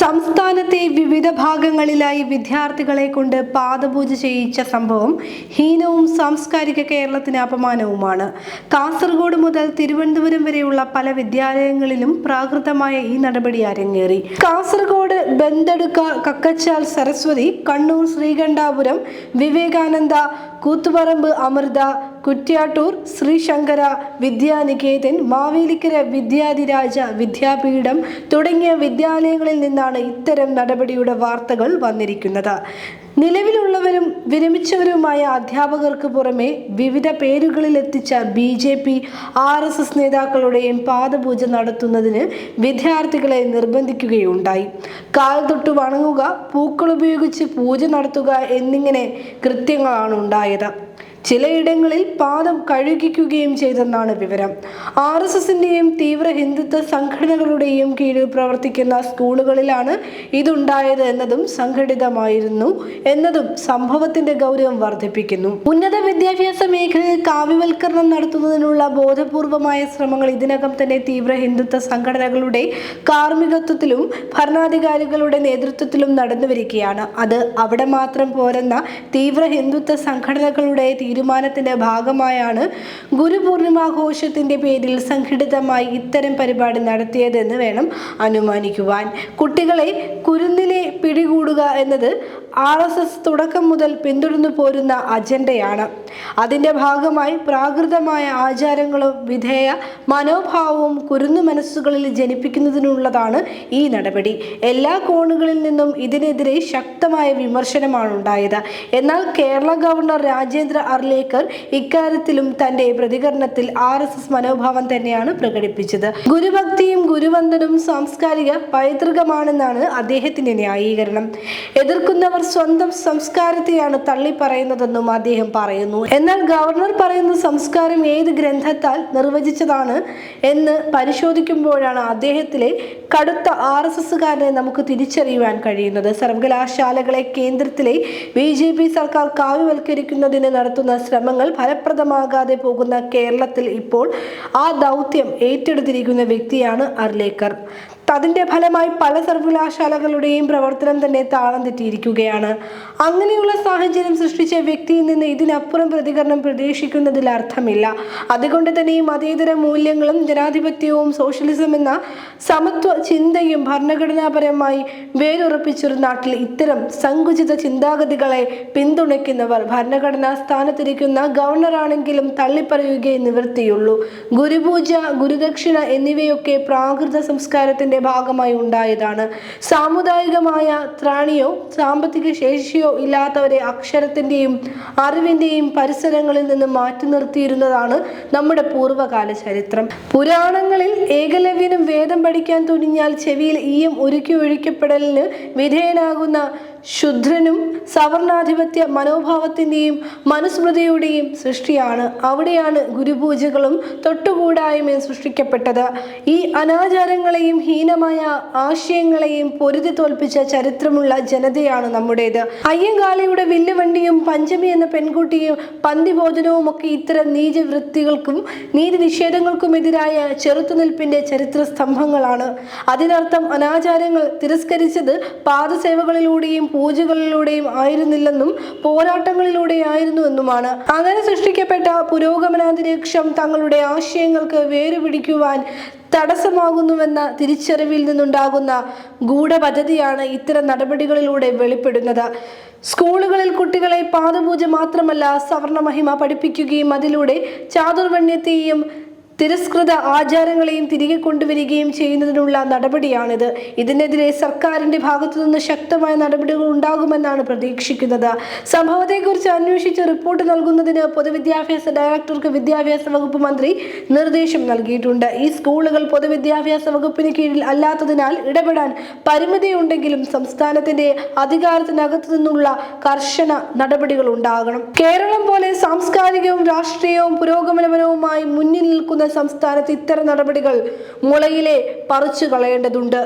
സംസ്ഥാനത്തെ വിവിധ ഭാഗങ്ങളിലായി വിദ്യാർത്ഥികളെ കൊണ്ട് പാദപൂജ ചെയ്യിച്ച സംഭവം ഹീനവും സാംസ്കാരിക കേരളത്തിന് അപമാനവുമാണ്. കാസർഗോഡ് മുതൽ തിരുവനന്തപുരം വരെയുള്ള പല വിദ്യാലയങ്ങളിലും പ്രാകൃതമായ ഈ നടപടി അരങ്ങേറി. കാസർഗോഡ് ബന്തെടുക്ക കക്കച്ചാൽ സരസ്വതി കണ്ണൂർ ശ്രീകണ്ഠാപുരം വിവേകാനന്ദ കൂത്തുപറമ്പ് അമൃത കുറ്റ്യാട്ടൂർ ശ്രീശങ്കര വിദ്യാനികേതൻ മാവേലിക്കര വിദ്യാധിരാജ വിദ്യാപീഠം തുടങ്ങിയ വിദ്യാലയങ്ങളിൽ നിന്നാണ് ഇത്തരം നടപടിയുടെ വാർത്തകൾ വന്നിരിക്കുന്നത്. നിലവിലുള്ളവരും വിരമിച്ചവരുമായ അധ്യാപകർക്ക് പുറമെ വിവിധ പേരുകളിൽ എത്തിച്ച B J P R S S നേതാക്കളുടെയും പാദപൂജ നടത്തുന്നതിന് വിദ്യാർത്ഥികളെ നിർബന്ധിക്കുകയുണ്ടായി. കാൽ തൊട്ട് വണങ്ങുക പൂക്കൾ ഉപയോഗിച്ച് പൂജ നടത്തുക എന്നിങ്ങനെ കൃത്യങ്ങളാണ് ഉണ്ടായത് ചിലയിടങ്ങളിൽ പാദം കഴുകിക്കുകയും ചെയ്തെന്നാണ് വിവരം. ആർ എസ് എസിന്റെയും തീവ്ര ഹിന്ദുത്വ സംഘടനകളുടെയും കീഴിൽ പ്രവർത്തിക്കുന്ന സ്കൂളുകളിലാണ് ഇതുണ്ടായത് എന്നതും സംഘടിതമായിരുന്നു എന്നതും സംഭവത്തിന്റെ ഗൗരവം വർദ്ധിപ്പിക്കുന്നു. ഉന്നത വിദ്യാഭ്യാസ മേഖലയിൽ കാവ്യവൽക്കരണം നടത്തുന്നതിനുള്ള ബോധപൂർവമായ ശ്രമങ്ങൾ ഇതിനകം തന്നെ തീവ്ര ഹിന്ദുത്വ സംഘടനകളുടെ കാർമ്മികത്വത്തിലും ഭരണാധികാരികളുടെ നേതൃത്വത്തിലും നടന്നുവരികയാണ്. അത് അവിടെ മാത്രം പോരെന്ന തീവ്ര ഹിന്ദുത്വ സംഘടനകളുടെ തീരുമാനത്തിന്റെ ഭാഗമായാണ് ഗുരുപൂർണിമാഘോഷത്തിന്റെ പേരിൽ സംഘടിതമായി ഇത്തരം പരിപാടി നടത്തിയതെന്ന് വേണം അനുമാനിക്കുവാൻ. കുട്ടികളെ കുരുന്നിലെ പിടികൂടുക എന്നത് ആർ എസ് എസ് തുടക്കം മുതൽ പിന്തുടർന്നു പോരുന്ന അജണ്ടയാണ്. അതിന്റെ ഭാഗമായി പ്രാകൃതമായ ആചാരങ്ങളും വിധേയ മനോഭാവവും കുരുന്നു മനസ്സുകളിൽ ജനിപ്പിക്കുന്നതിനുള്ളതാണ് ഈ നടപടി. എല്ലാ കോണുകളിൽ നിന്നും ഇതിനെതിരെ ശക്തമായ വിമർശനമാണ് ഉണ്ടായത്. എന്നാൽ കേരള ഗവർണർ രാജേന്ദ്ര അർലേക്കർ ഇക്കാര്യത്തിലും തന്റെ പ്രതികരണത്തിൽ ആർ എസ് എസ് മനോഭാവം തന്നെയാണ് പ്രകടിപ്പിച്ചത്. ഗുരുഭക്തിയും ഗുരുവന്ദനും സാംസ്കാരിക പൈതൃകമാണെന്നാണ് അദ്ദേഹത്തിന്റെ ന്യായീകരണം. എതിർക്കുന്നവർ സ്വന്തം സംസ്കാരത്തെയാണ് തള്ളിപ്പറയുന്നതെന്നും അദ്ദേഹം പറയുന്നു. എന്നാൽ ഗവർണർ പറയുന്ന സംസ്കാരം ഏത് ഗ്രന്ഥത്താൽ നിർവചിച്ചതാണ് എന്ന് പരിശോധിക്കുമ്പോഴാണ് അദ്ദേഹത്തിലെ കടുത്ത ആർ എസ് എസ്സുകാരനെ നമുക്ക് തിരിച്ചറിയുവാൻ കഴിയുന്നത്. സർവകലാശാലകളെ കേന്ദ്രത്തിലെ ബി ജെ പി സർക്കാർ കാവ്യവൽക്കരിക്കുന്നതിന് നടത്തുന്ന ശ്രമങ്ങൾ ഫലപ്രദമാകാതെ പോകുന്ന കേരളത്തിൽ ഇപ്പോൾ ആ ദൗത്യം ഏറ്റെടുത്തിരിക്കുന്ന വ്യക്തിയാണ് അർലേക്കർ. അതിന്റെ ഫലമായി പല സർവകലാശാലകളുടെയും പ്രവർത്തനം തന്നെ താളം തെറ്റിയിരിക്കുകയാണ്. അങ്ങനെയുള്ള സാഹചര്യം സൃഷ്ടിച്ച വ്യക്തിയിൽ നിന്ന് ഇതിനപ്പുറം പ്രതികരണം പ്രതീക്ഷിക്കുന്നതിൽ അർത്ഥമില്ല. അതുകൊണ്ട് തന്നെ ഈ മതേതര മൂല്യങ്ങളും ജനാധിപത്യവും സോഷ്യലിസം എന്ന സമത്വ ചിന്തയും ഭരണഘടനാപരമായി വേരുറപ്പിച്ചൊരു നാട്ടിൽ ഇത്തരം സങ്കുചിത ചിന്താഗതികളെ പിന്തുണയ്ക്കുന്നവർ ഭരണഘടനാ സ്ഥാനത്തിരിക്കുന്ന ഗവർണറാണെങ്കിലും തള്ളിപ്പറയുകയെ നിവൃത്തിയുള്ളൂ. ഗുരുപൂജ ഗുരുദക്ഷിണ എന്നിവയൊക്കെ പ്രാകൃത സംസ്കാരത്തിന്റെ ഭാഗമായി ഉണ്ടായതാണ്. സാമുദായികമായ ത്രാണിയോ സാമ്പത്തിക ശേഷിയോ ഇല്ലാത്തവരെ അക്ഷരത്തിന്റെയും അറിവിന്റെയും പരിസരങ്ങളിൽ നിന്ന് മാറ്റി നിർത്തിയിരുന്നതാണ് നമ്മുടെ പൂർവകാല ചരിത്രം. പുരാണങ്ങളിൽ ഏകലവ്യനും വേദം പഠിക്കാൻ തുനിഞ്ഞാൽ ചെവിയിൽ ഈയം ഒരുക്കി ഒഴിക്കപ്പെടലിന് വിധേയനാകുന്ന ശുദ്രനും സവർണാധിപത്യ മനോഭാവത്തിന്റെയും മനുസ്മൃതിയുടെയും സൃഷ്ടിയാണ്. അവിടെയാണ് ഗുരുപൂജകളും തൊട്ടുകൂടായ്മയും സൃഷ്ടിക്കപ്പെട്ടത്. ഈ അനാചാരങ്ങളെയും ഹീനമായ ആശയങ്ങളെയും പൊരുതി തോൽപ്പിച്ച ചരിത്രമുള്ള ജനതയാണ് നമ്മുടേത്. അയ്യങ്കാളിയുടെ വില്ലുവണ്ടിയും പഞ്ചമി എന്ന പെൺകുട്ടിയും പന്തിഭോജനവും ഒക്കെ ഇത്തരം നീചവൃത്തികൾക്കും നീതി നിഷേധങ്ങൾക്കുമെതിരായ ചെറുത്തുനിൽപ്പിന്റെ ചരിത്ര സ്തംഭങ്ങളാണ് അതിനർത്ഥം അനാചാരങ്ങൾ തിരസ്കരിച്ചത് പാദസേവകളിലൂടെയും പൂജകളിലൂടെയും ആയിരുന്നില്ലെന്നും പോരാട്ടങ്ങളിലൂടെയായിരുന്നു എന്നുമാണ് അങ്ങനെ സൃഷ്ടിക്കപ്പെട്ട പുരോഗമനാന്തരീക്ഷം തങ്ങളുടെ ആശയങ്ങൾക്ക് വേരുപിടിക്കുവാൻ തടസ്സമാകുന്നുവെന്ന തിരിച്ചറിവിൽ നിന്നുണ്ടാകുന്ന ഗൂഢപദ്ധതിയാണ് ഇത്തരം നടപടികളിലൂടെ വെളിപ്പെടുന്നത്. സ്കൂളുകളിൽ കുട്ടികളെ പാദപൂജ മാത്രമല്ല സവർണമഹിമ പഠിപ്പിക്കുകയും അതിലൂടെ ചാതുർവണ്യത്തെയും തിരസ്കൃത ആചാരങ്ങളെയും തിരികെ കൊണ്ടുവരികയും ചെയ്യുന്നതിനുള്ള നടപടിയാണിത്. ഇതിനെതിരെ സർക്കാരിന്റെ ഭാഗത്തുനിന്ന് ശക്തമായ നടപടികൾ ഉണ്ടാകുമെന്നാണ് പ്രതീക്ഷിക്കുന്നത്. സംഭവത്തെക്കുറിച്ച് അന്വേഷിച്ച് റിപ്പോർട്ട് നൽകുന്നതിന് പൊതുവിദ്യാഭ്യാസ ഡയറക്ടർക്ക് വിദ്യാഭ്യാസ വകുപ്പ് മന്ത്രി നിർദ്ദേശം നൽകിയിട്ടുണ്ട്. ഈ സ്കൂളുകൾ പൊതുവിദ്യാഭ്യാസ വകുപ്പിന് കീഴിൽ അല്ലാത്തതിനാൽ ഇടപെടാൻ പരിമിതിയുണ്ടെങ്കിലും സംസ്ഥാനത്തിന്റെ അധികാരത്തിനകത്തു നിന്നുള്ള കർശന നടപടികൾ ഉണ്ടാകണം. കേരളം പോലെ സാംസ്കാരികവും രാഷ്ട്രീയവും പുരോഗമനപരവുമായി മുന്നിൽ നിൽക്കുന്ന സംസ്ഥാനത്ത് ഇത്തരം നടപടികൾ മുളയിലെ പറിച്ചു കളയേണ്ടതുണ്ട്